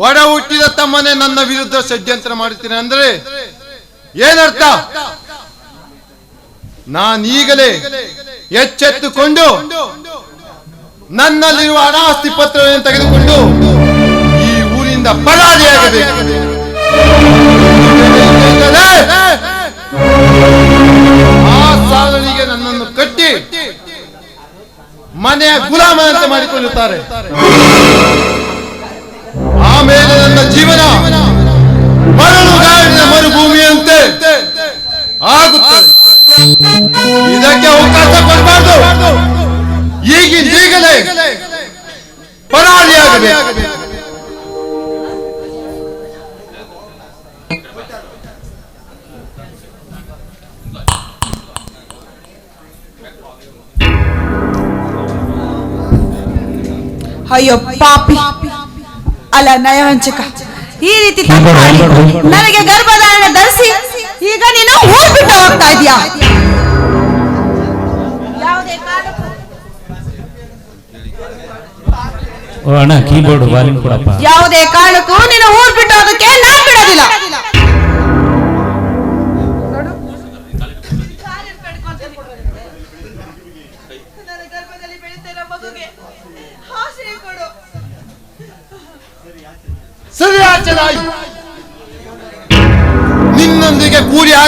ಒಡ ಹುಟ್ಟಿದ ತಮ್ಮನೆ ನನ್ನ ವಿರುದ್ಧ ಷಡ್ಯಂತ್ರ ಮಾಡುತ್ತೀನಿ ಅಂದ್ರೆ ಏನರ್ಥ? ನಾನೀಗಲೇ ಎಚ್ಚೆತ್ತುಕೊಂಡು ನನ್ನಲ್ಲಿರುವ ಅನಾಸ್ತಿ ಪತ್ರವನ್ನು ತೆಗೆದುಕೊಂಡು ಈ ಊರಿಂದ ಪರಾರಿಯಾಗಬೇಕು. ಆ ಸಾಲನಿಗೆ ನನ್ನನ್ನು ಕಟ್ಟಿ मन गुलाम अंत मारिकार ಅಲ್ಲ ನಯವಂಚಕ. ಈ ರೀತಿ ನನಗೆ ಗರ್ಭಧಾರಣೆ ಧರಿಸಿ ಈಗ ನೀನು ಊರ್ ಬಿಟ್ಟು ಹೋಗ್ತಾ ಇದೀಯಾ ಯಾವುದೇ ಕಾರಣಕ್ಕೂ. ನೀನು ಊರ್ ಬಿಟ್ಟು ಹೋಗಕ್ಕೆ ನಾನ್ ಬಿಡೋದಿಲ್ಲ.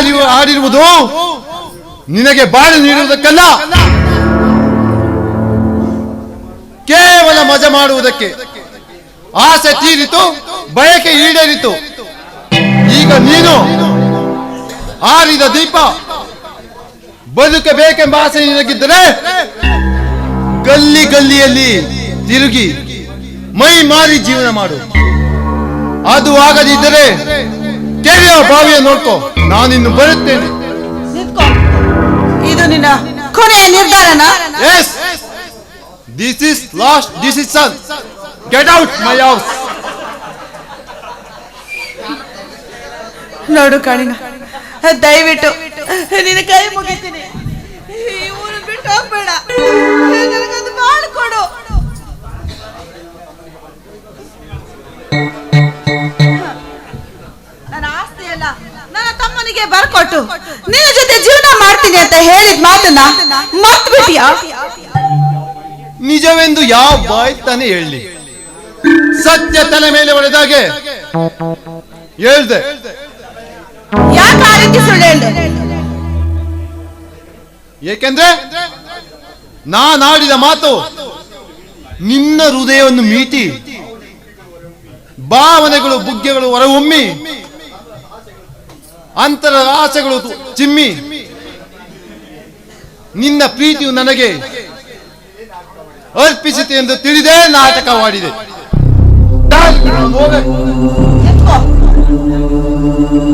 ಆಡಿ ಆಡಿರುವುದು ನಿನಗೆ ಬಾಳು ನೀಡುವುದಕ್ಕಲ್ಲ. ಕೇವಲ ಮಜಾ ಮಾಡುವುದಕ್ಕೆ. ಆಸೆ ತೀರಿತು, ಬಯಕೆ ಈಡೇರಿತು. ಈಗ ನೀನು ಆರಿದ ದೀಪ ಬದುಕಬೇಕೆಂಬ ಆಸೆ ನಿನಗಿದ್ದರೆ ಗಲ್ಲಿ ಗಲ್ಲಿಯಲ್ಲಿ ತಿರುಗಿ ಮೈ ಮಾರಿ ಜೀವನ ಮಾಡು. ಅದು ಆಗದಿದ್ದರೆ ಕೆರೆಯ ಬಾವಿಯ ನೋಡ್ಕೋ. ನಾನಿನ್ನು ಬರುತ್ತೇನೆ. ಇದು ನಿನ್ನ ಕೊನೆಯ ನಿರ್ಧಾರನ? Yes this is last decision get out my house ನೋಡು ಕಣಿನ ದಯವಿಟ್ಟು ನಿನ್ನ ಕೈ ಮುಗಿತೀನಿ. ಈ ಊರು ಬಿಟ್ಟು ಹೋಗ್ಬೇಡ. ನನಗೊಂದು ಬಾಳು ತಮ್ಮನಿಗೆ ಬರ್ಕೊಟ್ಟು ನಿನ್ನ ಜೊತೆ ಜೀವನ ಮಾಡ್ತೀನಿ ಅಂತ ಹೇಳಿದ ಮಾತನ್ನ ಮತ್ ಬಿಟ್ಟಿಯಾ ನಿಜವೆಂದು ಯಾವ ಬಾಯ್ತಾನೆ ಹೇಳಿ ಸತ್ಯ ತಲೆ ಮೇಲೆ ಹೊಡೆದಾಗೆ ಹೇಳ್ದೆ. ಯಾಕೆ ಆ ರೀತಿ ಸುಳ್ಳು ಹೇಳ್ದೆ? ಏಕೆಂದ್ರೆ ನಾನಾಡಿದ ಮಾತು ನಿನ್ನ ಹೃದಯವನ್ನು ಮೀಟಿ ಭಾವನೆಗಳು ಬುಗ್ಗೆಗಳು ಹೊರಹೊಮ್ಮಿ ಅಂತರ ಆಸೆಗಳು ಚಿಮ್ಮಿ. ನಿನ್ನ ಪ್ರೀತಿಯು ನನಗೆ ಅರ್ಪಿಸಿತು ಎಂದು ತಿಳಿದೇ ನಾಟಕವಾಡಿದೆ.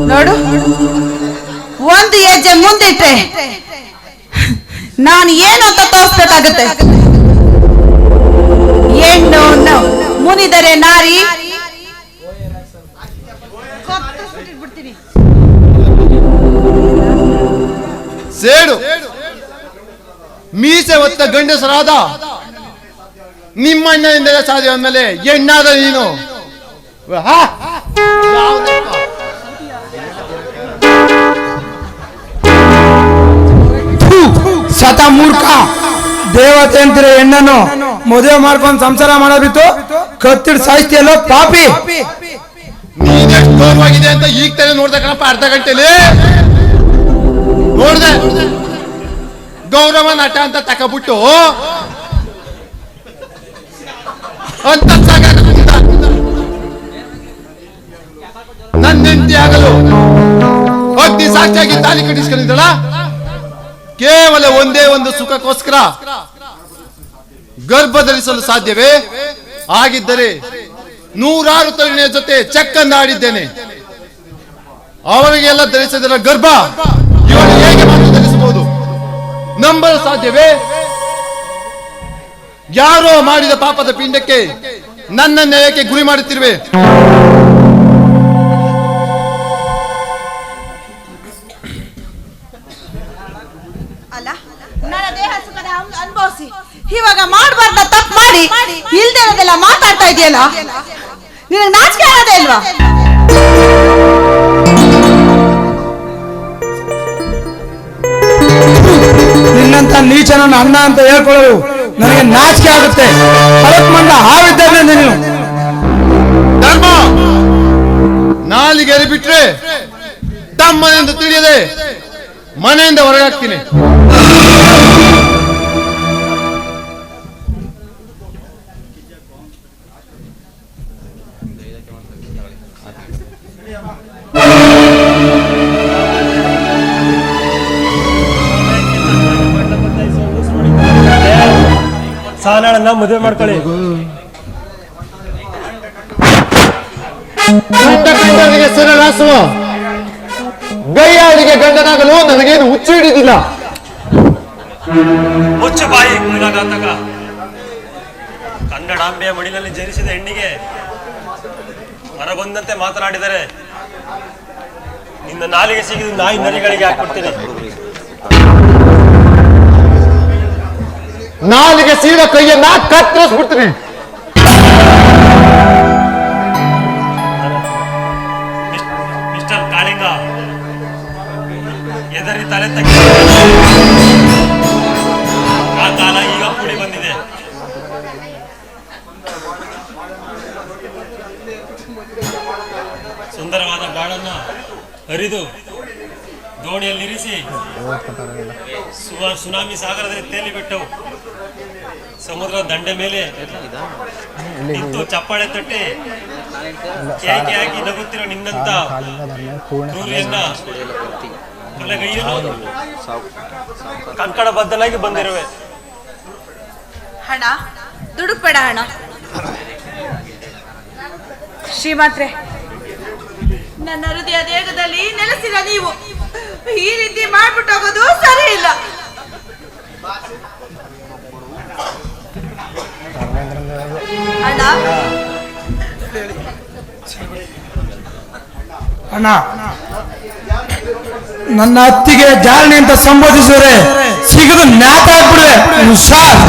ನೋಡು. ಒಂದು ಹೆಜ್ಜೆ ಮುಂದಿಟ್ಟೆ ನಾನು ಏನು ಅಂತ ತೋರಿಸ್ಬೇಕಾಗತ್ತೆ. ಹೆಣ್ಣು ನ- ಮುನಿದರೆ ನಾರಿ ಸೇಡು. ಮೀಸೆ ಹೊತ್ತ ಗಂಡಸರಾದ ನಿಮ್ಮ ಅಣ್ಣನಿಂದ ಸಾಧ್ಯ ಅಂದಮೇಲೆ ಹೆಣ್ಣಾದ ನೀನು. ಸತ ಮೂರ್ಖ. ದೇವತೆ ಅಂತಿರೋ ಹೆಣ್ಣನ್ನು ಮದುವೆ ಮಾಡ್ಕೊಂಡು ಸಂಸಾರ ಮಾಡೋದಿತ್ತು ಕತ್ತಿಡ್ ಸಾಯಿಸ್ತಿಯಲ್ಲೋ ಪಾಪಿ. ನೀನ್ ಎಷ್ಟು ಅಂತ ಈಗ ತಾನೇ ನೋಡ್ದೆ ಅರ್ಧ ಗಂಟೆಲಿ. ನೋಡ್ದೆ? ಗೌರವ ನಟ ಅಂತ ತಕಬಿಟ್ಟು ಅಂತ ನನ್ನ ಹೆಂಡತಿ ಆಗಲು ಅಗ್ನಿ ಸಾಕ್ಷಿಯಾಗಿ ತಾಲಿ ಕಟ್ಟಿಸ್ಕೊಂಡಿದ್ದಳ? ಕೇವಲ ಒಂದೇ ಒಂದು ಸುಖಕ್ಕೋಸ್ಕರ ಗರ್ಭ ಧರಿಸಲು ಸಾಧ್ಯವೇ? ಆಗಿದ್ದರೆ ನೂರಾರು ತರುಣಿಯ ಜೊತೆ ಚೆಕ್ಕನ್ನಾಡಿದ್ದೇನೆ ಅವರಿಗೆಲ್ಲ ಧರಿಸಿದರ ಗರ್ಭ ಇವಳು ಹೇಗೆ ತಿಳಿಸಬಹುದು ನಂಬಲು ಸಾಧ್ಯವೇ? ಯಾರೋ ಮಾಡಿದ ಪಾಪದ ಪಿಂಡಕ್ಕೆ ನನ್ನನ್ನ ಏಕೆ ಗುರಿ ಮಾಡುತ್ತಿರುವೆ ನನ್ನ ಇವಾಗ ಮಾಡಬಾರ್ದ ತಪ್ಪು ಮಾಡಿ. ಇಲ್ದೇ ಮಾತಾಡ್ತಾ ಇದೆಯಲ್ಲ? ನಿನಗೆ ನಾಚಿಕೆ ಆಗದೆ ಇಲ್ವಾ? ನಿನ್ನಂತ ನನ್ನ ಅಣ್ಣ ಅಂತ ಹೇಳ್ಕೊಳ್ಳೋದು ನನಗೆ ನಾಚಿಕೆ ಆಗುತ್ತೆ. ಮಂಡ ಹಾವಿದ್ದಾನೆ ನೀನು. ಧರ್ಮ ನಾಲಿಗೆ ಬಿಟ್ರೆ ತಮ್ಮನೆಂದು ತಿಳಿಯದೆ ಮನೆಯಿಂದ ಹೊರಗಾಗ್ತೀನಿ ಸಾನಾಳನ್ನ ಮದುವೆ ಮಾಡ್ಕೊಳ್ಳಿ. ಸರಳಾಸುವ ಗೈಯಾಳಿಗೆ ಗಂಡನಾಗಲು ನನಗೇನು ಹುಚ್ಚು ಹಿಡಿದಿಲ್ಲ. ಮುಚ್ಚು ಬಾಯಿ ಕುಲಘಾತಕ ಕನ್ನಡಾಂಬೆಯ ಮಡಿಲಲ್ಲಿ ಜನಿಸಿದ ಹೆಣ್ಣಿಗೆ ಹೊರಬಂದಂತೆ ಮಾತನಾಡಿದರೆ ನಿನ್ನ ನಾಲಿಗೆ ಸಿಗಿದ ನಾಯಿ ನರಿಗಳಿಗೆ ಹಾಕ್ಬಿಡ್ತೀನಿ. ನಾಲಿಗೆ ಸೀದ ಕೈಯನ್ನ ಕತ್ತರಿಸ್ಬಿಡ್ತೀನಿ. ದಂಡೆ ಮೇಲೆ ಚಪ್ಪಾಳೆ ತಟ್ಟಿ ಕೇಕೆ ಹಾಕಿ ನಗುತ್ತಿರೋ ನಿನ್ನಂತ ಕಂಕಣ ಬದ್ದಲಾಗಿ ಬಂದಿರುವೆ. ಹಣ, ದುಡುಕ್ಬೇಡ ಹಣ. ಶ್ರೀಮಾತ್ರೆ, ನನ್ನ ಹೃದಯ ದೇಹದಲ್ಲಿ ನೆಲೆಸಿದ ನೀವು. ಈ ರೀತಿ ಮಾಡ್ಬಿಟ್ಟು ಹೋಗೋದು ಸರಿ ಇಲ್ಲ ಅಣ್ಣ? ನನ್ನ ಅತ್ತಿಗೆ ಜಾರಣಿ ಅಂತ ಸಂಬೋಧಿಸಿದ್ರೆ ಸಿಗದು ನ್ಯಾತ ಆಗ್ಬಿಡ್ರೆ ಹುಷಾರ್.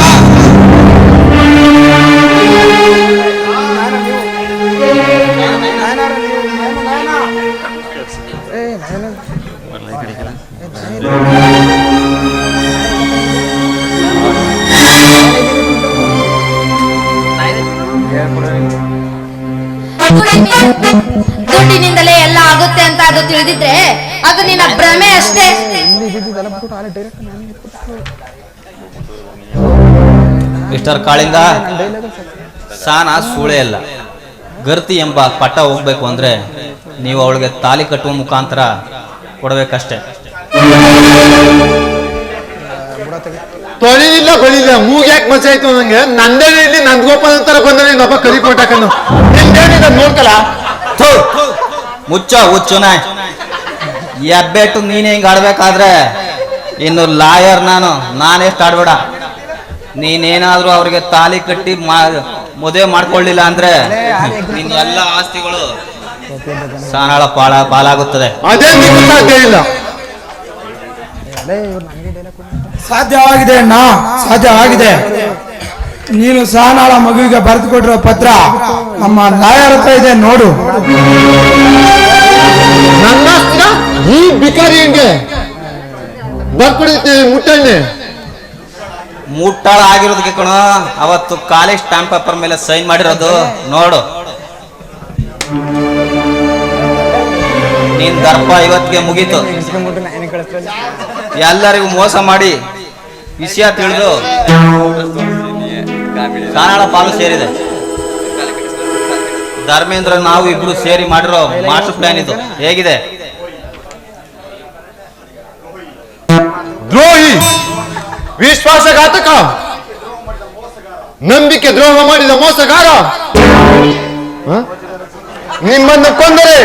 ಮಿಸ್ಟರ್ ಕಾಳಿಂದ? ಸಾನ ಸೂಳೆ ಅಲ್ಲ. ಗರ್ತಿ ಎಂಬ ಪಟ್ಟ ಹೋಗ್ಬೇಕು ಅಂದ್ರೆ ನೀವು ಅವಳಿಗೆ ತಾಲಿ ಕಟ್ಟುವ ಮುಖಾಂತರ ಕೊಡಬೇಕಷ್ಟೇ. ತೊಳಿಲಿಲ್ಲ ಬಳಿಲ್ಲ ಮೂಗ್ಯಾಕ್ ಮಚ್ಚ ಆಯ್ತು ನಂಗೆ? ನಂದೇ ಇಲ್ಲಿ ನಂದಗೋಪಾಲ್ ಅಂತಾರ ಬಂದ್ರೆ ಇನ್ನೊಬ್ಬ ಕರಿ ಕೊಟ್ಟಾಕನು ನೋಡ್ಕಲ್ಲ ಮುಚ್ಚ ಹುಚ್ಚುನ. ಎಬ್ಬೆಟ್ಟು ನೀನ್ ಹಿಂಗ್ ಆಡ್ಬೇಕಾದ್ರೆ? ಇನ್ನು ಲಾಯರ್ ನಾನು ನಾನೆಷ್ಟು ಆಡ್ಬೇಡ. ನೀನೇನಾದ್ರೂ ಅವ್ರಿಗೆ ತಾಲಿ ಕಟ್ಟಿ ಮಾ- ಮದುವೆ ಮಾಡ್ಕೊಳ್ಳಿಲ್ಲ ಅಂದ್ರೆ ನಿನ್ ಎಲ್ಲ ಆಸ್ತಿಗಳು ಸಾನಾಳ ಪಾಳ ಪಾಲಾಗುತ್ತದೆ. ಅದೇ ನಿಮ್ಗೆ ಸಾಧ್ಯ ಇಲ್ಲ. ಸಾಧ್ಯವಾಗಿದೆ ಅಣ್ಣ ಸಾಧ್ಯವಾಗಿದೆ ನೀನು ಸಾನಾಳ ಮಗುವಿಗೆ ಬರೆದು ಕೊಟ್ಟಿರೋ ಪತ್ರ ನಮ್ಮ ಲಾಯರ್ ಹತ್ರ ಇದೆ ನೋಡು. ನನ್ನ ಈ ಬಿಕಾರಿ ಹಿಂಗೆ ಬರ್ಕೊಡಿರ್ತೀವಿ ಮುಟ್ಟಣ್ಣೆ. ಮುಟ್ಟಾಳ ಆಗಿರೋದಕ್ಕೆ ಕಣ. ಅವತ್ತು ಕಾಲೇಜ್ ಸ್ಟಾಂಪ್ ಪೇಪರ್ ಮೇಲೆ ಸೈನ್ ಮಾಡಿರೋದು. ನೋಡು. ನೀನ್ ದರ್ಪ ಇವತ್ತಿಗೆ ಮುಗೀತು. ಎಲ್ಲರಿಗೂ ಮೋಸ ಮಾಡಿ ವಿಷಯ ತಿಳಿದು ಕನ್ನಡ ಪಾಲು ಸೇರಿದೆ. ಧರ್ಮೇಂದ್ರ, ನಾವು ಇಬ್ರು ಸೇರಿ ಮಾಡಿರೋ ಮಾಸ್ಟರ್ ಪ್ಲಾನ್ ಇದು. ಹೇಗಿದೆ? ದ್ರೋಹಿ. ವಿಶ್ವಾಸಘಾತಕ ನಂಬಿಕೆ ದ್ರೋಹ ಮಾಡಿದ ಮೋಸಗಾರ? ನಿಮ್ಮನ್ನು ಕೊಂದರೆ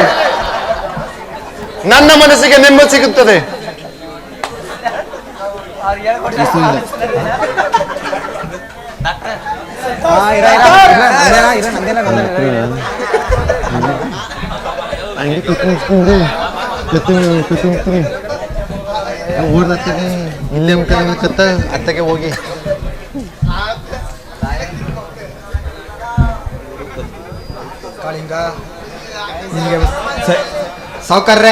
ನನ್ನ ಮನಸ್ಸಿಗೆ ನೆಮ್ಮದಿ ಸಿಗುತ್ತದೆ. ಇಲ್ಲೇ ಕತ್ತ ಅತ್ತಗೆ ಹೋಗಿ. ನಿಮಗೆ ಸೌಕರ್ಯ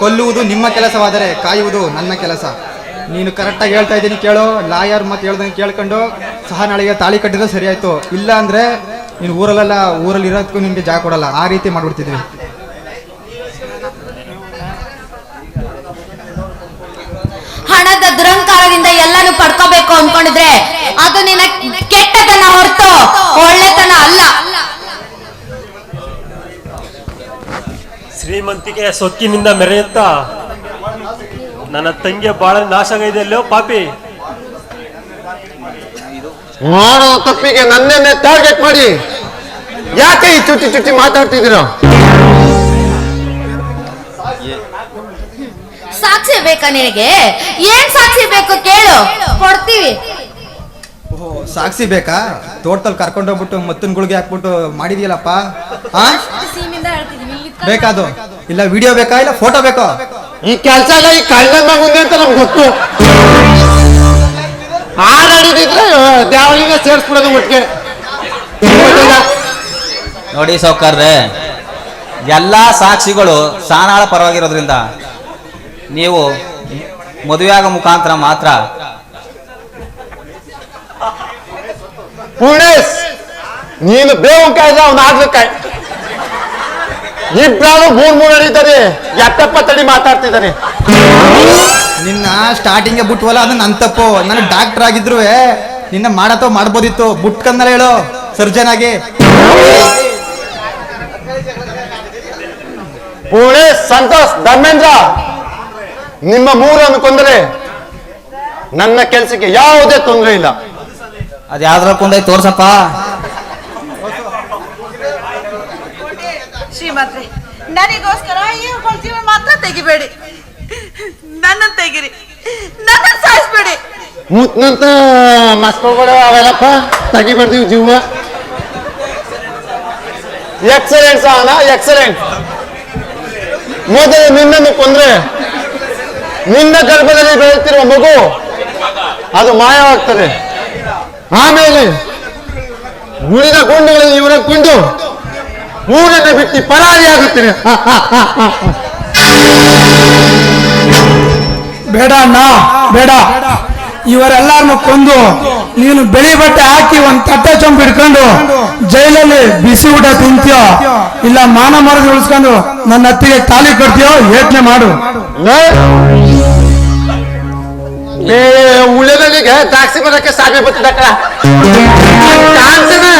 ಕೊಲ್ಲುವುದು ನಿಮ್ಮ ಕೆಲಸವಾದರೆ ಕಾಯುವುದು ನನ್ನ ಕೆಲಸ. ನೀನು ಕರೆಕ್ಟಾಗಿ ಹೇಳ್ತಾ ಇದ್ದೀನಿ ಕೇಳು, ಲಾಯರ್ ಮತ್ತೆ ಹೇಳ್ದಂಗೆ ಕೇಳ್ಕೊಂಡು ಸಹ ನಾಳೆಗೆ ತಾಳಿ ಕಟ್ಟಿದ್ರೆ ಸರಿ ಆಯಿತು ಇಲ್ಲ ಅಂದರೆ ನೀನು ಊರಲ್ಲೆಲ್ಲ, ಊರಲ್ಲಿ ಇರೋದಕ್ಕೂ ನಿಮಗೆ ಜಾಗ ಕೊಡಲ್ಲ. ಆ ರೀತಿ ಮಾಡಿಬಿಡ್ತಿದ್ವಿ. ಹಣದ ದುರಂಕಾರದಿಂದ ಎಲ್ಲಾನು ಪಡ್ಕೋಬೇಕು ಅನ್ಕೊಂಡಿದ್ರೆ ಅದು ನಿನ್ನ ಕೆಟ್ಟತನ ಹೊರತು, ಒಳ್ಳೆತನ ಅಲ್ಲ. ಶ್ರೀಮಂತಿಕೆಯ ಸೊಕ್ಕಿನಿಂದ ಮೆರೆಯುತ್ತ. ನನ್ನ ತಂಗಿಯ ಬಾಳ ನಾಶ ಇದೆಯಲ್ಲೋ ಪಾಪಿ. ಮಾಡೋ ತಪ್ಪಿಗೆ ನನ್ನೇ ಟಾರ್ಗೆಟ್ ಮಾಡಿ. ಯಾಕೆ ಈ ಚುಟ್ಟಿ ಚುಟ್ಟಿ ಮಾತಾಡ್ತಿದ್ದೀರ? ಸಾಕ್ಷಿ ಬೇಕಾ ನಿನಗೆ? ಏನ್ ಸಾಕ್ಷಿ ಬೇಕು ಕೇಳು. ಕೊಡ್ತೀವಿ. ಸಾಕ್ಷಿ ಬೇಕಾ? ತೋಟದಲ್ಲಿ ಕರ್ಕೊಂಡೋಗ್ಬಿಟ್ಟು ಮತ್ತೊಂದು ಗುಳಿಗೆ ಹಾಕ್ಬಿಟ್ಟು ಮಾಡಿದ್ಯಲ್ಲಪ್ಪ? ಹಾ ಬೇಕಾದು? ಇಲ್ಲ ವಿಡಿಯೋ ಬೇಕಾ? ಇಲ್ಲ ಫೋಟೋ ಬೇಕೋ? ಈ ಕೆಲಸ ಎಲ್ಲ ಈ ಕಳ್ಳ ಮಗುಂದೆ ಅಂತ ನಮ್ಗೆ ಗೊತ್ತು. ದೇವಳಿಗೆ ಸೇರಿಸ್ಬಿಡೋದು ಒಟ್ಟಿಗೆ. ನೋಡಿ ಸೌಕರ್ರೆ ಎಲ್ಲ ಸಾಕ್ಷಿಗಳು ಸಾನಾಳ ಪರವಾಗಿರೋದ್ರಿಂದ ನೀವು ಮದುವೆಯಾಗ ಮುಖಾಂತರ ಮಾತ್ರ ಪೂರ್ಣೇಶ್ ನೀನು ಬೇವು ಕಾಯ್ದ ಅವ್ನು ಆಗ್ಲಿಕ್ಕಾಯ್ ಇಬ್ಬರು ಮೂರ್ ಮೂರ್ ನಡೀತಾರೆ ಯಾಕಪ್ಪ ತಡಿ ಮಾತಾಡ್ತಿದ್ದಾನೆ. ನಿನ್ನ ಸ್ಟಾರ್ಟಿಂಗ್ ಬಿಟ್ವಲ್ಲ ಅದು ನನ್ನ ತಪ್ಪು ನಾನು ಡಾಕ್ಟರ್ ಆಗಿದ್ರು ನಿನ್ನ ಮಾಡತ್ತೋ ಮಾಡ್ಬೋದಿತ್ತು. ಬುಟ್ಕಂದ್ರೆ ಹೇಳು ಸರ್ಜನ್ ಆಗಿ. ಪುಣೆ ಸಂತೋಷ್ ಧರ್ಮೇಂದ್ರ ನಿಮ್ಮ ಮೂರು ಕೊಂದರೆ ನನ್ನ ಕೆಲಸಕ್ಕೆ ಯಾವುದೇ ತೊಂದರೆ ಇಲ್ಲ. ಅದು ಯಾವ್ದ್ರ ಕೊಂಡೋಗಿ ತೋರ್ಸಪ್ಪ. ಶ್ರೀಮಂತ್ರಿ ನನಗೋಸ್ಕರ ಈ ಜೀವ ಮಾತ್ರ ತೆಗಿಬೇಡಿ. ನನ್ನ ತೆಗಿರಿ. ನನ್ನ ಸಾಯಿಸ್ಬೇಡಿ. ಮುತ್ನಂತ ಮಸ್ಕೋಗಳು ಅವೆಲ್ಲಪ್ಪ ತೆಗಿಬಾರ್ದೀವಿ ಜೀವ ಎಕ್ಸಲೆಂಟ್ ಸಾವನ ಎಕ್ಸಲೆಂಟ್ ಮೊದಲು ನಿನ್ನನ್ನು ಕೊಂದ್ರೆ ನಿನ್ನ ಗರ್ಭದಲ್ಲಿ ಬೆಳೆಯುತ್ತಿರುವ ಮಗು ಅದು ಮಾಯವಾಗ್ತದೆ. ಆಮೇಲೆ ಉಳಿದ ಗುಂಡುಗಳಲ್ಲಿ ಇವರ ಗುಂಡು ಊರನ್ನು ಬಿಟ್ಟು ಪರಾರಿಯಾಗುತ್ತೇನೆ ಬೇಡ ನಾ ಬೇಡ. ಇವರೆಲ್ಲಾರನ್ನು ಕೊಂದು ನೀನು ಬಿಳಿ ಬಟ್ಟೆ ಹಾಕಿ ಒಂದ್ ತಟ್ಟೆ ಚೊಂಬು ಹಿಡ್ಕೊಂಡು ಜೈಲಲ್ಲಿ ಬಿಸಿ ಊಟ ತಿಂತೀಯೋ? ಇಲ್ಲ ಮಾನ ಮರದ ಉಳಿಸ್ಕೊಂಡು ನನ್ನ ಅತ್ತಿಗೆ ತಾಲಿ ಕಟ್ತೀಯೋ? ಯೋಚನೆ ಮಾಡು. ಉಳಿದಲ್ಲಿಗೆ ಟ್ಯಾಕ್ಸಿ ಬರಕ್ಕೆ ಸಾಬಿ ಬರ್ತದಕ್ಕ ಕಾಣ್ತಾನೆ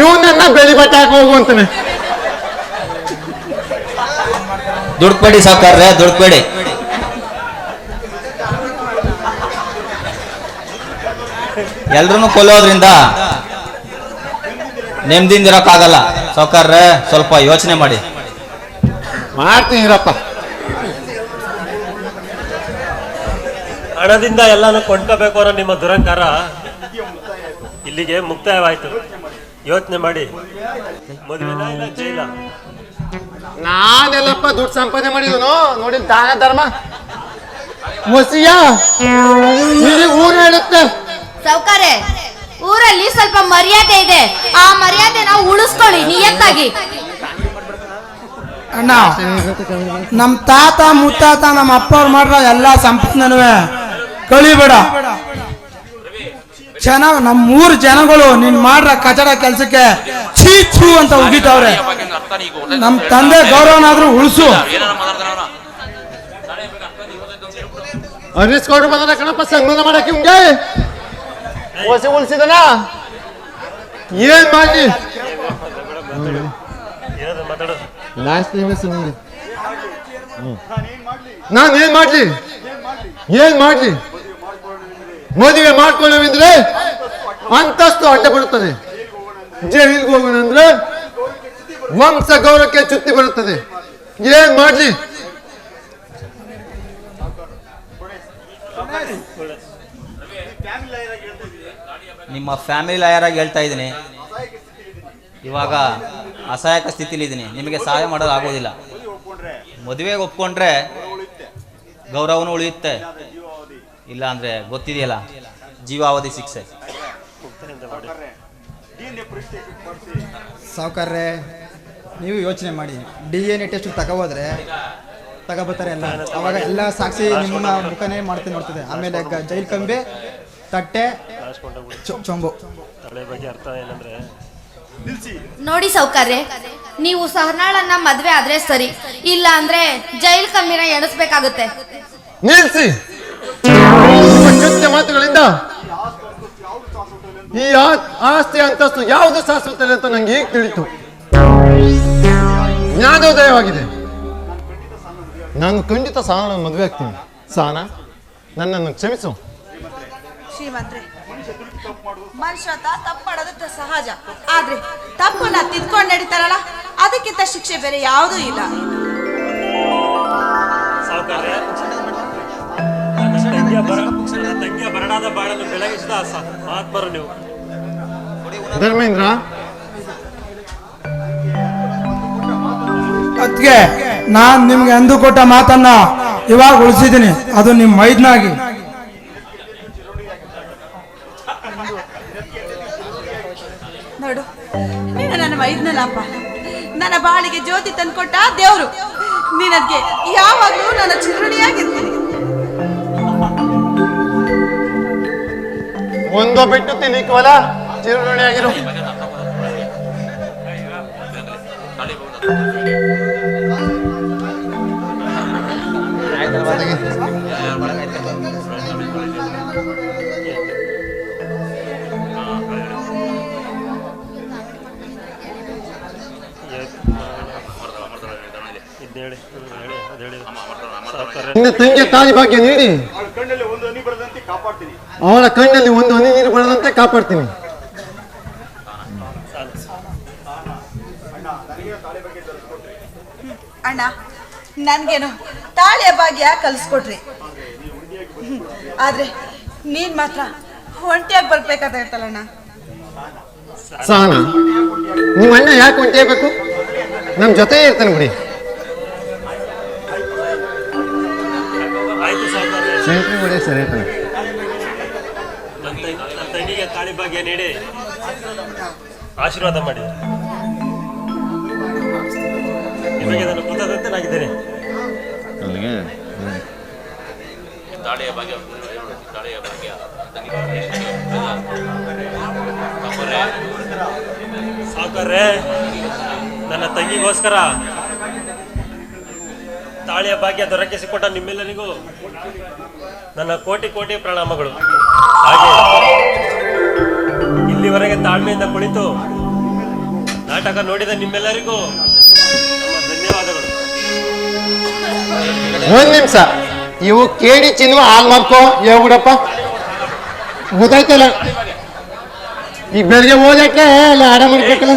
ಇವನನ್ನ ಬೆಳಿ ಬಟ್ಟೆ ಹಾಕಿ ಹೋಗು ಅಂತಾನೆ. ದುಡ್ಕೊಬೇಡಿ ಸಾವುಕಾರ್ರೆ ದುಡ್ಕೊಬೇಡಿ ಎಲ್ರನ್ನೂ ಕೊಲ್ಲೋದ್ರಿಂದ ನೆಮ್ಮದಿಂದಿರೋಕ್ಕಾಗಲ್ಲ ಸಾವುಕಾರ್ರೆ ಸ್ವಲ್ಪ ಯೋಚನೆ ಮಾಡಿ. ಮಾಡ್ತೀನಿ ಇರಪ್ಪ. ಹಣದಿಂದ ಎಲ್ಲಾನು ಕೊಂಡ್ಕೋಬೇಕು ಅನ್ನೋ ನಿಮ್ಮ ದುರಂಕಾರ ಇಲ್ಲಿಗೆ ಮುಕ್ತಾಯವಾಯ್ತು. ಯೋಚನೆ ಮಾಡಿ. ಮದುವೆನ ಇಲ್ಲ ಜೈಲ. ನಾನೆಲ್ಲಪ್ಪ ದುಡ್ಡು ಸಂಪಾದನೆ ಮಾಡಿದನು? ನೋಡಿ ದಾನ ಧರ್ಮ? ವಸಿಯ ಇಡೀ ಊರು ಹೇಳುತ್ತೆ. ಸೌಕಾರೆ ಊರಲ್ಲಿ ಸ್ವಲ್ಪ ಮರ್ಯಾದೆ ಇದೆ. ಆ ಮರ್ಯಾದೆ ನಾವು ಉಳಿಸ್ಕೊಳ್ಳಿ ನಿಯತ್ತಾಗಿ. ಅಣ್ಣ ನಮ್ ತಾತ ಮುತ್ತಾತ ನಮ್ಮ ಅಪ್ಪ ಅವ್ರು ಮಾಡ್ರ ಎಲ್ಲ ಸಂಪತ್ನನುವೆ ಕಳಿಬೇಡ. ಚೆನ್ನಾಗ್ ನಮ್ ಮೂರು ಜನಗಳು ನೀನ್ ಮಾಡ್ರ ಕಚಡ ಕೆಲ್ಸಕ್ಕೆ ಛೀ ಛೂ ಅಂತ ಉಗಿತವ್ರೆ. ನಮ್ ತಂದೆ ಗೌರವನಾದ್ರೂ ಉಳಿಸು. ಅನ್ನಿಸ್ಕೊಂಡು ಬಂದ ಕಣಪ್ಪ ಸನ್ಮಾನ ಮಾಡಕ್ಕೆ ಹಿಂಗೆ? ಹೊಸಿ ಉಳಿಸಿದನ? ಏನ್ ಮಾಡಿ? ಲಾಸ್ಟ್ ನಾನು ಏನ್ ಮಾಡ್ಲಿ? ಏನ್ ಮಾಡ್ಲಿ? ಮದುವೆ ಮಾಡ್ಕೊಳ್ಳೋವಿದ್ರೆ ಅಂತಸ್ತು ಅಡ್ಡ ಬರುತ್ತದೆ. ಜೈಲಿಗೆ ಹೋಗೋಣ ಅಂದ್ರೆ ವಂಶ ಗೌರವಕ್ಕೆ ಚುತ್ತಿ ಬರುತ್ತದೆ. ಏನ್ ಮಾಡ್ಲಿ? ನಿಮ್ಮ ಫ್ಯಾಮಿಲಿ ಲಾಯರ್ ಆಗಿ ಹೇಳ್ತಾ ಇದ್ದೀನಿ. ಇವಾಗ ಅಸಹಾಯಕ ಸ್ಥಿತಿಲಿ ಇದ್ದೀನಿ. ನಿಮಗೆ ಸಹಾಯ ಮಾಡೋದು ಆಗೋದಿಲ್ಲ. ಮದುವೆಗೆ ಒಪ್ಕೊಂಡ್ರೆ ಗೌರವನು ಉಳಿಯುತ್ತೆ. ಇಲ್ಲ ಅಂದ್ರೆ ಗೊತ್ತಿದೆಯಲ್ಲ ಜೀವಾವಧಿ ಶಿಕ್ಷೆ. ಸಾವುಕಾರ್ರೆ ನೀವು ಯೋಚನೆ ಮಾಡಿ. ಡಿ ಎನ್ ಎ ಟೆಸ್ಟ್ ತಗೋದ್ರೆ ತಗೋಬರ್ತಾರೆ ಎಲ್ಲ. ಅವಾಗ ಎಲ್ಲ ಸಾಕ್ಷಿ ನಿಮ್ಮನ್ನ ಮುಖನೇ ಮಾಡ್ತೀನಿ ನೋಡ್ತದೆ. ಆಮೇಲೆ ಜೈಲ್ ಕಂಬೆ ತಟ್ಟೆ ಚೊಂಬು. ನೋಡಿ ಸೌಕರ್ಯ ನೀವು ಸಹನಾಳನ್ನ ಮದ್ವೆ ಆದ್ರೆ ಸರಿ ಇಲ್ಲ ಅಂದ್ರೆ ಜೈಲ್ ಕಮ್ಮಿನ ಎಣಿಸ್ಬೇಕಾಗುತ್ತೆ. ನಿಲ್ಸಿ! ನಿಮ್ಮ ಮಾತುಗಳಿಂದ ಈ ಆಸ್ತಿ ಅಂತಸ್ತು ಯಾವುದು ಶಾಶ್ವತ ಅಂತ ನಂಗೆ ಈಗ ತಿಳಿತು? ಜ್ಞಾನೋದಯವಾಗಿದೆ. ನಾನು ಖಂಡಿತ ಸಹನ ಮದುವೆ ಆಗ್ತೀನಿ. ಸಾನಾ ನನ್ನನ್ನು ಕ್ಷಮಿಸು. ಶ್ರೀಮಂತ್ರೆ ಮನುಷ್ಯ ತಪ್ಪು ಮಾಡೋದು ಸಹಜ. ಆದ್ರೆ ತಪ್ಪನ್ನ ತಿದ್ಕೊಂಡು ನಡೀತಾರಲ್ಲ ಅದಕ್ಕಿಂತ ಶಿಕ್ಷೆ ಬೇರೆ ಯಾವುದೂ ಇಲ್ಲ. ತಂಗಿಯ ಬರ ತಂಗಿಯ ಬರಡಾದ ಬಾಳನ್ನು ಬೆಳಗಿಸಿದ ಮಹಾತ್ಮರು ನೀವು. ಧರ್ಮೇಂದ್ರ. ಅದಕ್ಕೆ ನಾನ್ ನಿಮ್ಗೆ ಅಂದು ಕೊಟ್ಟ ಮಾತನ್ನ ಇವಾಗ ಉಳಿಸಿದ್ದೀನಿ. ಅದು ನಿಮ್ ಮೈದ್ನಾಗಿ. ನೋಡು ನೀನು ನನ್ನ ಮೈದ್ನಲ್ಲಪ್ಪ. ನನ್ನ ಬಾಳಿಗೆ ಜ್ಯೋತಿ ತಂದ್ಕೊಟ್ಟ ದೇವ್ರು. ನಿನಗೆ ಯಾವಾಗಲೂ ನನ್ನ ಚಿರುಣಿಯಾಗಿರ್ತೀನಿ ಒಂದು ಬಿಟ್ಟು ತಿನ್ನಿಕ್ವಲ್ಲ ಚಿರುಣಿಯಾಗಿರು ಆಗಿರು ನಿನ್ನ ತಾಳಿ ಭಾಗ್ಯ ನೀಡಿ. ಅವಳ ಕಣ್ಣಲ್ಲಿ ಒಂದು ಹನಿ ನೀರು ಬರದಂತೆ ಕಾಪಾಡ್ತೀನಿ. ಅಣ್ಣ ನನ್ಗೇನು ತಾಳಿಯ ಭಾಗ್ಯ ಕಲಿಸ್ಕೊಟ್ರಿ. ಆದ್ರೆ ನೀನ್ ಮಾತ್ರ ಒಂಟಿಯಾಗಿ ಬರ್ಬೇಕಾಗ್ತೈತಲ್ಲಣ್ಣ ಸಾಲ ನಿಮ್ಮ ಅಣ್ಣ ಯಾಕೆ ಹೊಂಟೇಬೇಕು ನಮ್ಮ ಜೊತೆ ಇರ್ತಾನೆ ಬಿಡಿ. ಸರಿ ಸರಿ ಸೆಂಟ್ರಿ ಬಿಡಿ ಸರಿ ಇರ್ತಾನೆ ತಂಗಿಗೆ ಬಗ್ಗೆ ಭಾಗ್ಯ ನೀಡಿ ಆಶೀರ್ವಾದ ಮಾಡಿ ನಿಮಗೆ ನಾನು ಕೃತಜ್ಞನಾಗಿದ್ದೇನೆ. ಸಾಕರ್ರೆ ನನ್ನ ತಂಗಿಗೋಸ್ಕರ ತಾಳಿಯ ಭಾಗ್ಯ ದೊರಕಿಸಿಕೊಟ್ಟ ನಿಮ್ಮೆಲ್ಲರಿಗೂ ನನ್ನ ಕೋಟಿ ಕೋಟಿ ಪ್ರಣಾಮಗಳು. ಹಾಗೆ ಇಲ್ಲಿವರೆಗೆ ತಾಳ್ಮೆಯಿಂದ ಕುಳಿತು ನಾಟಕ ನೋಡಿದ ನಿಮ್ಮೆಲ್ಲರಿಗೂ ನಮ್ಮ ಧನ್ಯವಾದಗಳು. ಒಂದ್ ನಿಮಿಷ. ಇವು ಕೇಳಿ ಚಿನ್ನುವ ಹಾಲ್ ಮಾರ್ಕೋ ಹೇಳ್ಬಿಡಪ್ಪ. ಗೊತ್ತಾಯ್ತಲ್ಲ? ಈಗ ಬೆಳಿಗ್ಗೆ ಓದಕ್ಕೆ ಎಲ್ಲ ಆಡ ಮಾಡ್ಬೇಕಲ್ಲ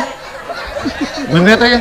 ಮುಂದೆ ತಾಗೆ